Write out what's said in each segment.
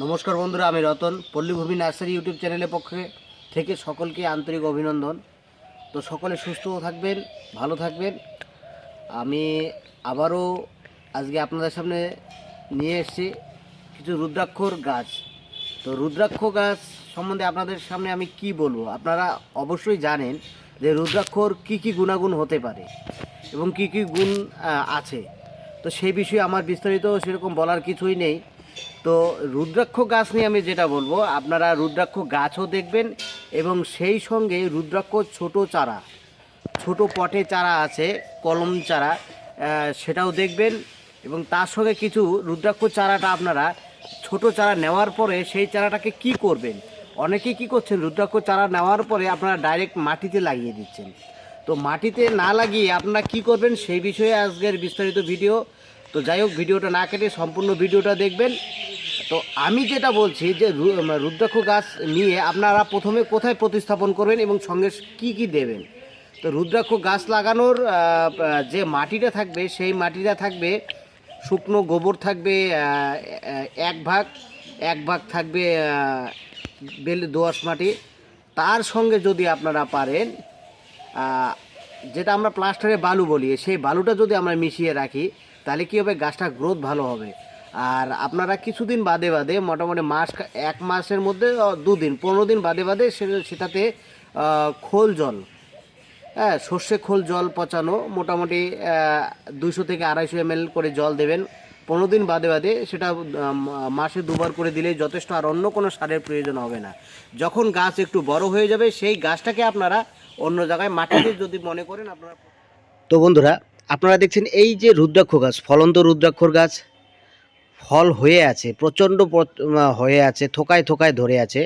নমস্কার বন্ধুরা, আমি রতন। পল্লীভূমি নার্সারি ইউটিউব চ্যানেলের পক্ষে থেকে সকলকে আন্তরিক অভিনন্দন। তো সকলে সুস্থ থাকবেন, ভালো থাকবেন। আমি আবারও আজকে আপনাদের সামনে নিয়ে এসেছি কিছু রুদ্রাক্ষর গাছ। তো রুদ্রাক্ষ গাছ সম্বন্ধে আপনাদের সামনে আমি কি বলব? আপনারা অবশ্যই জানেন যে রুদ্রাক্ষর কি কি গুণাগুণ হতে পারে এবং কি কি গুণ আছে। তো সেই বিষয়ে আমার বিস্তারিত সেরকম বলার কিছুই নেই। তো রুদ্রাক্ষ গাছ নিয়ে আমি যেটা বলব, আপনারা রুদ্রাক্ষ গাছও দেখবেন এবং সেই সঙ্গে রুদ্রাক্ষ ছোট চারা, ছোট পটে চারা আছে, কলম চারা সেটাও দেখবেন এবং তার সঙ্গে কিছু রুদ্রাক্ষ চারাটা আপনারা ছোট চারা নেওয়ার পরে সেই চারাটাকে কি করবেন? অনেকে কি করছেন, রুদ্রাক্ষ চারা নেওয়ার পরে আপনারা ডাইরেক্ট মাটিতে লাগিয়ে দিচ্ছেন। তো মাটিতে না লাগিয়ে আপনারা কি করবেন, সেই বিষয়ে আজকের বিস্তারিত ভিডিও। তো যাই হোক, ভিডিওটা না কেটে সম্পূর্ণ ভিডিওটা দেখবেন। তো আমি যেটা বলছি যে রুদ্রাক্ষ গাছ নিয়ে আপনারা প্রথমে কোথায় প্রতিস্থাপন করবেন এবং সঙ্গে কি কি দেবেন? তো রুদ্রাক্ষ গাছ লাগানোর যে মাটিটা থাকবে, সেই মাটিটা থাকবে শুকনো গোবর থাকবে এক ভাগ এক ভাগ থাকবে বেলে দোআঁশ মাটি। তার সঙ্গে যদি আপনারা পারেন যেটা আমরা প্লাস্টারে বালু বলি, সেই বালুটা যদি আমরা মিশিয়ে রাখি তাহলে কী হবে? গাছটা গ্রোথ ভালো হবে। আর আপনারা কিছুদিন বাদে বাদে, মোটামুটি মাস এক মাসের মধ্যে দুদিন, পনেরো দিন বাদে বাদে সেটাতে খোল জল। হ্যাঁ সর্ষে খোল জল পচানো, মোটামুটি দুশো থেকে আড়াইশো এম করে জল দেবেন। পনেরো দিন বাদে বাদে সেটা মাসে দুবার করে দিলেই যথেষ্ট আর অন্য কোনো সারের প্রয়োজন হবে না। যখন গাছ একটু বড় হয়ে যাবে, সেই গাছটাকে আপনারা অন্য জায়গায় মাটিতে যদি মনে করেন, আপনারা তো বন্ধুরা আপনারা দেখছেন এই যে রুদ্রাক্ষ গাছ, ফলন্ত রুদ্রাক্ষর গাছ, ফল হয়ে আছে, প্রচণ্ড হয়ে আছে, থোকায় থোকায় ধরে আছে।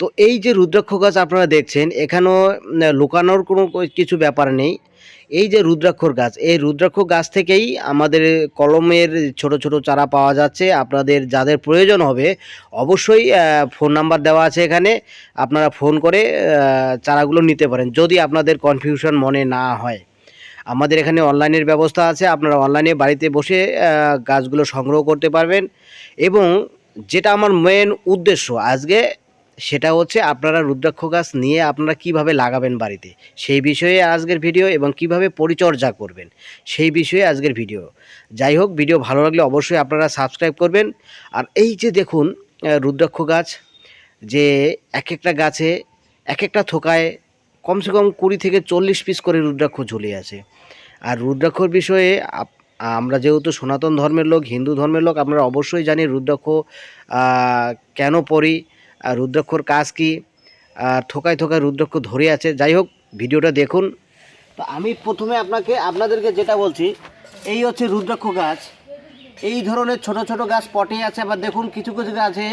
তো এই যে রুদ্রাক্ষ গাছ আপনারা দেখছেন, এখানেও লুকানোর কোনো কিছু ব্যাপার নেই। এই যে রুদ্রাক্ষর গাছ, এই রুদ্রাক্ষ গাছ থেকেই আমাদের কলমের ছোট ছোট চারা পাওয়া যাচ্ছে। আপনাদের যাদের প্রয়োজন হবে, অবশ্যই ফোন নাম্বার দেওয়া আছে এখানে। আপনারা ফোন করে চারাগুলো নিতে পারেন, যদি আপনাদের কনফিউশন মনে না হয়। আমাদের এখানে অনলাইনের ব্যবস্থা আছে, আপনারা অনলাইনে বাড়িতে বসে গাছগুলো সংগ্রহ করতে পারবেন। এবং যেটা আমার মেন উদ্দেশ্য আজকে, সেটা হচ্ছে আপনারা রুদ্রাক্ষ গাছ নিয়ে আপনারা কীভাবে লাগাবেন বাড়িতে, সেই বিষয়ে আজকের ভিডিও এবং কীভাবে পরিচর্যা করবেন, সেই বিষয়ে আজকের ভিডিও। যাই হোক, ভিডিও ভালো লাগলে অবশ্যই আপনারা সাবস্ক্রাইব করবেন। আর এই যে দেখুন রুদ্রাক্ষ গাছ, যে এক একটা গাছে এক একটা থোকায় কমসে কম কুড়ি থেকে চল্লিশ পিস করে রুদ্রাক্ষ ঝুলে আছে। আর রুদ্রাক্ষর বিষয়ে আমরা যেহেতু সনাতন ধর্মের লোক, হিন্দু ধর্মের লোক আমরা অবশ্যই জানি রুদ্রাক্ষ কেন পড়ি রুদ্রাক্ষর কাজ কি, আর থোকায় থোকায় রুদ্রাক্ষ ধরে আছে। যাই হোক, ভিডিওটা দেখুন। তো আমি প্রথমে আপনাকে, আপনাদেরকে যেটা বলছি, এই হচ্ছে রুদ্রাক্ষ গাছ। এই ধরনের ছোট ছোট গাছ পটে আছে, আবার দেখুন কিছু কিছু গাছে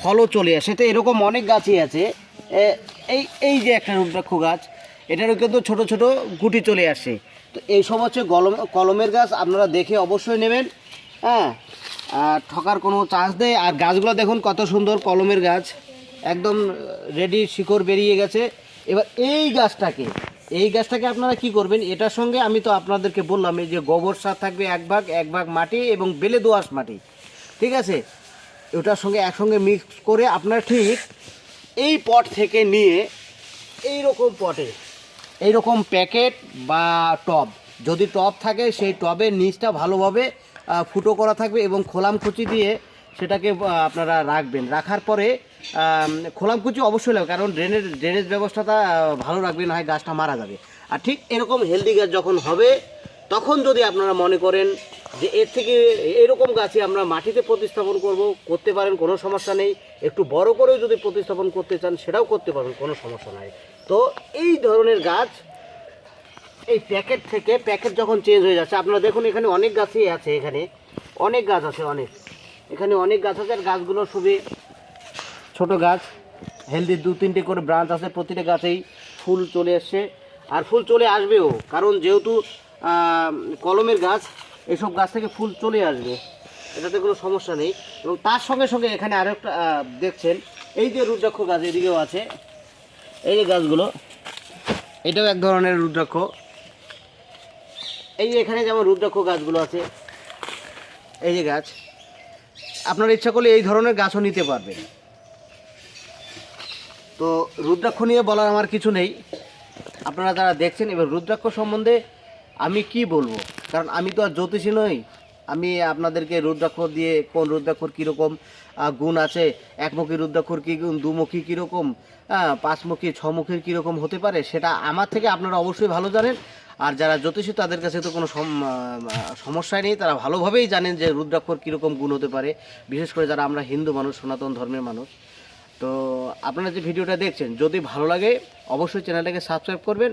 ফলও চলে আসে। তো এরকম অনেক গাছই আছে। এই এই যে একটা রুদ্রাক্ষ গাছ এটারও কিন্তু ছোট ছোট গুটি চলে আসে। তো এইসব হচ্ছে কলম কলমের গাছ, আপনারা দেখে অবশ্যই নেবেন। হ্যাঁ আর ঠকার কোনো চান্স নেই। আর গাছগুলো দেখুন কত সুন্দর কলমের গাছ। একদম রেডি, শিকড় বেরিয়ে গেছে। এবার এই গাছটাকে এই গাছটাকে আপনারা কি করবেন? এটার সঙ্গে আমি তো আপনাদেরকে বললাম, এই যে গোবর সার থাকবে এক ভাগ এক ভাগ মাটি এবং বেলে দোআঁশ মাটি। ঠিক আছে? ওটার সঙ্গে একসঙ্গে মিক্স করে আপনারা ঠিক এই পট থেকে নিয়ে এই রকম পটে। এই রকম প্যাকেট বা টব। যদি টব থাকে, সেই টবের নিচটা ভালোভাবে ফুটো করা থাকবে এবং খোলামকুচি দিয়ে সেটাকে আপনারা রাখবেন। রাখার পরে খোলামকুচি অবশ্যই লাগবে, কারণ ড্রেনের, ড্রেনেজ ব্যবস্থাটা ভালো রাখবেন হয় গাছটা মারা যাবে। আর ঠিক এরকম হেলদি গাছ যখন হবে, তখন যদি আপনারা মনে করেন যে এর থেকে এরকম গাছে আমরা মাটিতে প্রতিস্থাপন করব, করতে পারেন, কোনো সমস্যা নেই। একটু বড় করেও যদি প্রতিস্থাপন করতে চান, সেটাও করতে পারবেন, কোনো সমস্যা নাই। তো এই ধরনের গাছ, এই প্যাকেট থেকে, প্যাকেট যখন চেঞ্জ হয়ে যাচ্ছে, আপনারা দেখুন এখানে অনেক গাছই আছে এখানে। অনেক গাছ আছে, অনেক। এখানে অনেক গাছ আছে, আর গাছগুলো খুবই ছোট গাছ। হেলদি দু তিনটে করে ব্রাঞ্চ আছে, প্রতিটা গাছেই ফুল চলে আসছে আর ফুল চলে আসবেও, কারণ যেহেতু কলমের গাছ এসব গাছ থেকে ফুল চলে আসবে। এটাতে কোনো সমস্যা নেই। এবং তার সঙ্গে সঙ্গে এখানে আরেকটা একটা দেখছেন, এই যে রুদ্রাক্ষ গাছ এদিকেও আছে। এই যে গাছগুলো, এটাও এক ধরনের রুদ্রাক্ষ। এই যে এখানে যেমন রুদ্রাক্ষ গাছগুলো আছে, এই যে গাছ, আপনার ইচ্ছা করলে এই ধরনের গাছও নিতে পারবেন। তো রুদ্রাক্ষ নিয়ে বলার আমার কিছু নেই। আপনারা যারা দেখছেন, এবার রুদ্রাক্ষ সম্বন্ধে আমি কি বলব? কারণ আমি তো আর জ্যোতিষী নই। আমি আপনাদেরকে রুদ্রাক্ষর দিয়ে কোন রুদ্রাক্ষর কীরকম গুণ আছে, একমুখী রুদ্রাক্ষর কী গুণ দুমুখী কীরকম পাঁচমুখী, ছমুখীর কীরকম হতে পারে, সেটা আমার থেকে আপনারা অবশ্যই ভালো জানেন। আর যারা জ্যোতিষী, তাদের কাছে তো কোনো সমস্যাই নেই। তারা ভালোভাবেই জানেন যে রুদ্রাক্ষর কীরকম গুণ হতে পারে। বিশেষ করে যারা আমরা হিন্দু মানুষ, সনাতন ধর্মের মানুষ। তো আপনারা যে ভিডিওটা দেখছেন, যদি ভালো লাগে, অবশ্যই চ্যানেলটাকে সাবস্ক্রাইব করবেন।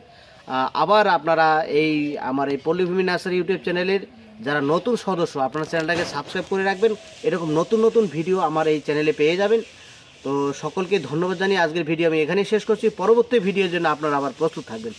আবার আপনারা এই আমার এই পল্লীভূমি নার্সারি ইউটিউব চ্যানেলের যারা নতুন সদস্য, আপনার চ্যানেলটাকে সাবস্ক্রাইব করে রাখবেন। এরকম নতুন নতুন ভিডিও আমার এই চ্যানেলে পেয়ে যাবেন। তো সকলকে ধন্যবাদ জানিয়ে আজকের ভিডিও আমি এখানেই শেষ করছি। পরবর্তী ভিডিওর জন্য আপনারা আবার প্রস্তুত থাকবেন।